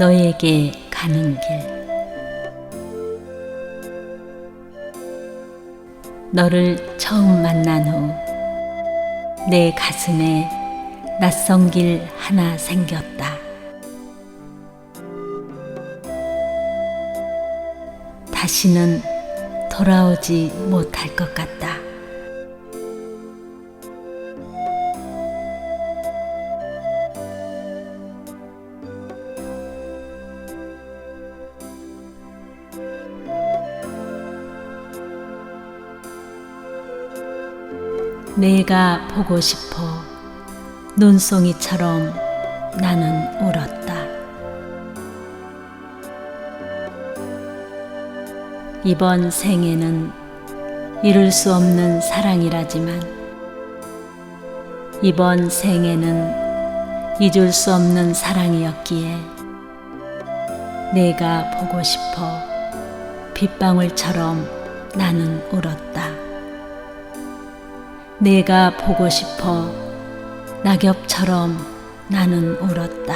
너에게 가는 길 너를 처음 만난 후 내 가슴에 낯선 길 하나 생겼다. 다시는 돌아오지 못할 것 같다. 내가 보고 싶어 눈송이처럼 나는 울었다. 이번 생에는 이룰 수 없는 사랑이라지만 이번 생에는 잊을 수 없는 사랑이었기에 내가 보고 싶어 빗방울처럼 나는 울었다. 내가 보고 싶어 낙엽처럼 나는 울었다.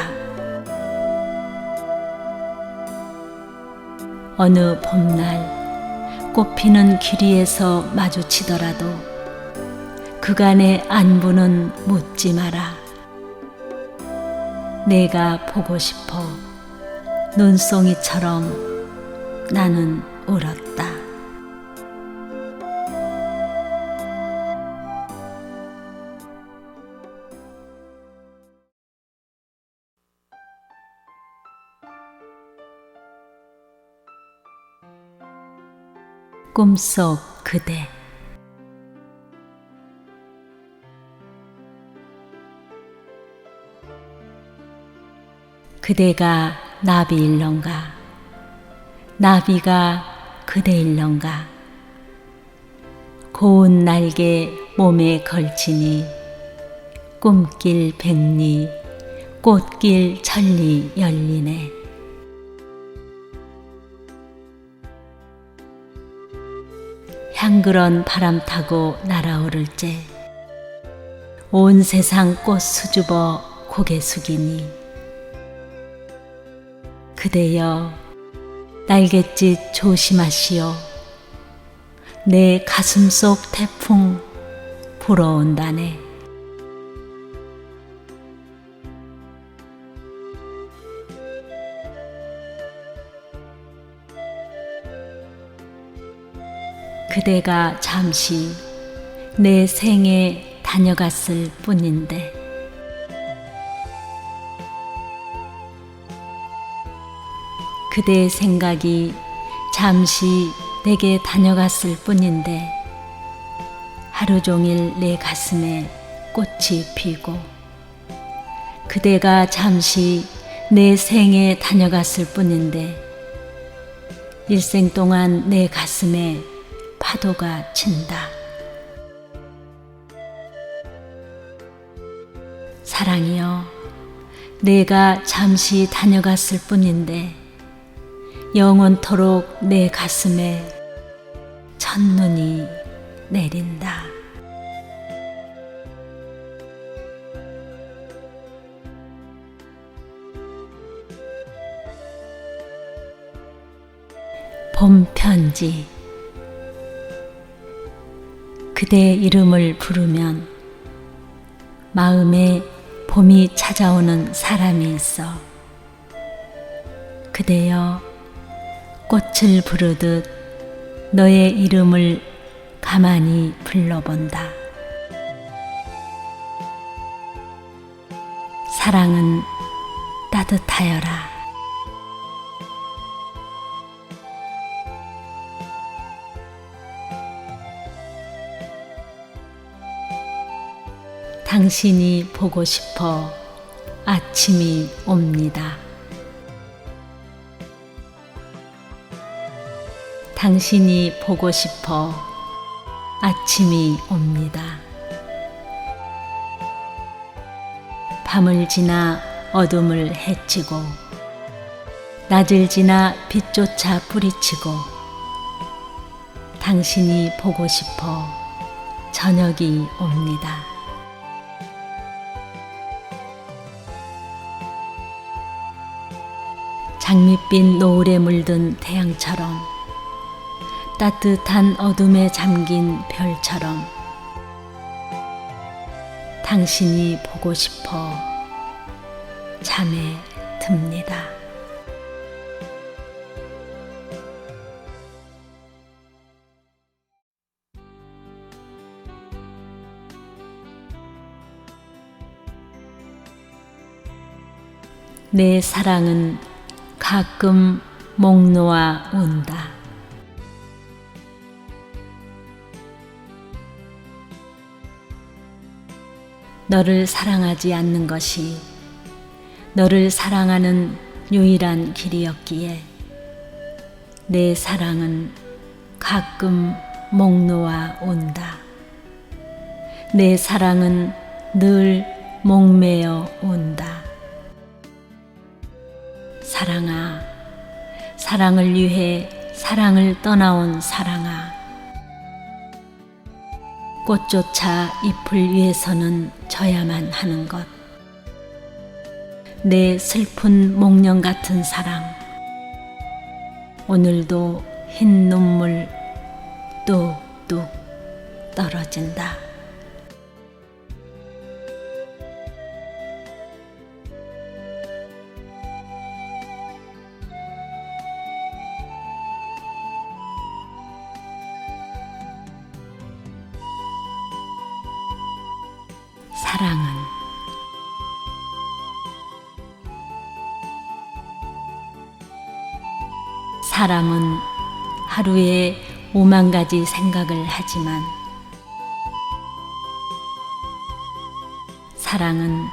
어느 봄날 꽃피는 길이에서 마주치더라도 그간의 안부는 묻지 마라. 내가 보고 싶어 눈송이처럼 나는 울었다. 꿈속 그대. 그대가 나비일런가. 나비가 그대일런가. 고운 날개 몸에 걸치니 꿈길 백리 꽃길 천리 열리네 향그런 바람 타고 날아오를 때 온 세상 꽃 수줍어 고개 숙이니 그대여 날갯짓 조심하시오. 내 가슴 속 태풍 불어온다네 그대가 잠시 내 생에 다녀갔을 뿐인데. 그대의 생각이 잠시 내게 다녀갔을 뿐인데 하루 종일 내 가슴에 꽃이 피고 그대가 잠시 내 생에 다녀갔을 뿐인데 일생 동안 내 가슴에 파도가 친다. 사랑이여, 내가 잠시 다녀갔을 뿐인데 영원토록 내 가슴에 첫눈이 내린다. 봄 편지 그대 이름을 부르면 마음에 봄이 찾아오는 사람이 있어. 그대여 꽃을 부르듯 너의 이름을 가만히 불러본다. 사랑은 따뜻하여라. 당신이 보고 싶어 아침이 옵니다. 당신이 보고 싶어 아침이 옵니다. 밤을 지나 어둠을 해치고 낮을 지나 빛조차 뿌리치고 당신이 보고 싶어 저녁이 옵니다. 장밋빛 노을에 물든 태양처럼 따뜻한 어둠에 잠긴 별처럼 당신이 보고 싶어 잠에 듭니다. 내 사랑은 가끔 목 놓아 운다. 너를 사랑하지 않는 것이 너를 사랑하는 유일한 길이었기에 내 사랑은 가끔 목 놓아 온다. 내 사랑은 늘 목매어 온다. 사랑아, 사랑을 위해 사랑을 떠나온 사랑아. 꽃조차 잎을 위해서는 져야만 하는 것. 내 슬픈 목련 같은 사랑. 오늘도 흰 눈물 뚝뚝 떨어진다. 사람은 하루에 오만 가지 생각을 하지만 사랑은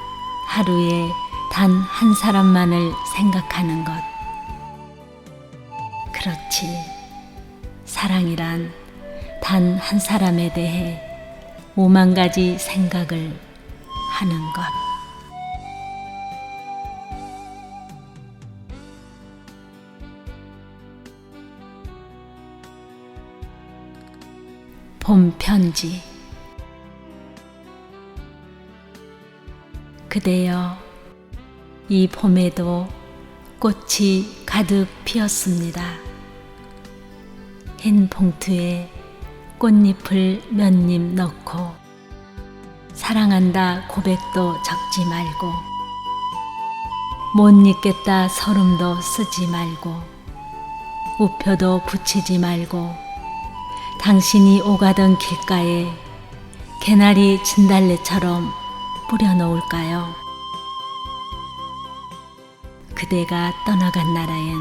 하루에 단 한 사람만을 생각하는 것. 그렇지. 사랑이란 단 한 사람에 대해 오만 가지 생각을 하는 것. 봄 편지 그대여 이 봄에도 꽃이 가득 피었습니다. 흰 봉투에 꽃잎을 몇입 넣고 사랑한다 고백도 적지 말고 못 잊겠다 서름도 쓰지 말고 우표도 붙이지 말고 당신이 오가던 길가에 개나리 진달래처럼 뿌려놓을까요? 그대가 떠나간 나라엔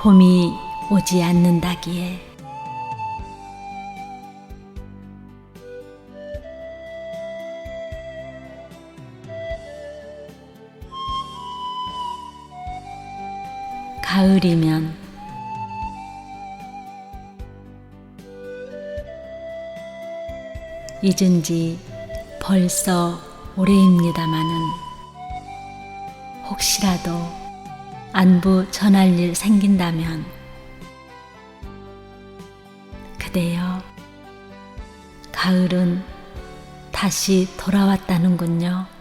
봄이 오지 않는다기에 가을이면 잊은 지 벌써 오래입니다마는 혹시라도 안부 전할 일 생긴다면 그대여 가을은 다시 돌아왔다는군요.